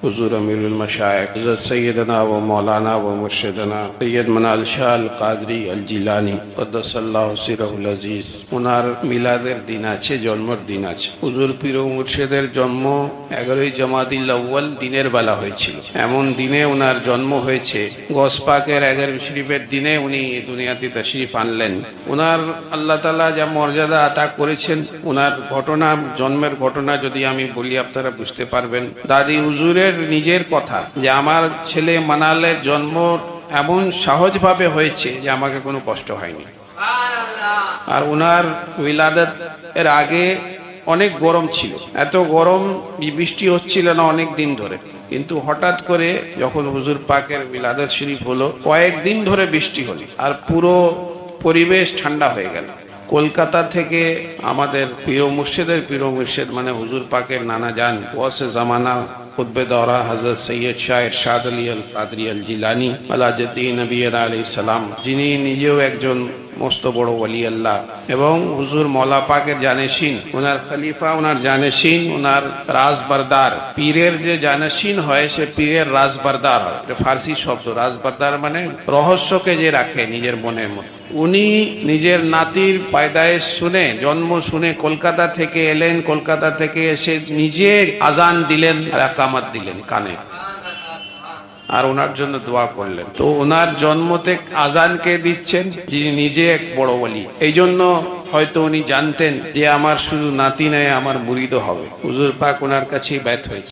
حضور امیر المشائق حضرت سیدنا و مولانا و مرشدنا সৈয়দ মানাল শাহ আল কাদরি আল জিলানি কদ্দাসাল্লাহ সিরাহুল আজিজ ওনার মিলাদের দিন আছে জন্মের দিন আছে হুজুর পীর ও মুর্শেদের জন্ম এগারোই জামাতিল আউ্য়াল দিনের বেলা হয়েছিল এমন দিনে ওনার জন্ম হয়েছে গসপাকের এগারো শরীফের দিনে উনি এই দুনিয়াতে তশরিফ আনলেন ওনার আল্লাহ তালা যা মর্যাদা আতা করেছেন ওনার ঘটনা জন্মের ঘটনা যদি আমি বলি আপনারা বুঝতে পারবেন দাদি হুজুরের নিজের কথা, যে আমার ছেলে মানালের জন্ম এমন সহজভাবে হয়েছে যে আমাকে কোনো কষ্ট হয়নি। আর ওনার উইলাদত এর আগে অনেক গরম ছিল। এত গরম বৃষ্টি হচ্ছিল না অনেক দিন ধরে। কিন্তু হঠাৎ করে যখন হুজুর পাকের বিলাদত শরীফ হলো কয়েকদিন ধরে বৃষ্টি হলো আর পুরো পরিবেশ ঠান্ডা হয়ে গেল। কলকাতা থেকে আমাদের প্রিয় মুর্শেদের প্রিয় মুর্শেদ মানে হুজুর পাকের নানা যান ওয়াসে জামানা ইরশাদ আলী কাদরি আল জিলানি আলাজুদ্দিন আলী সালাম, যিনি নিজেও একজন মস্ত বড় ওয়ালি আল্লাহ এবং হুজুর জানেশিন। ওনার খলিফা, ওনার জানেশিন, ওনার পীরের যে জানেশিন হয়, সে পীরের হয়। ফার্সি শব্দ। রাজবারদার মানে রহস্যকে যে রাখে নিজের মনের মধ্যে। উনি নিজের নাতির পায়দায়েশ শুনে, জন্ম শুনে কলকাতা থেকে এলেন। কলকাতা থেকে এসে নিজে আজান দিলেন। একামাত দিলেন কানে। আর ওনার জন্য দোয়া করলেন। তো ওনার জন্মতে আজানকে দিচ্ছেন? যিনি নিজে এক বড় বলি এই জন্য হয়তো উনি জানতেন যে আমার শুধু নাতি নয় আমার মুরিদও হবে। হুজুর পাক ওনার কাছেই ব্যথ হয়েছে।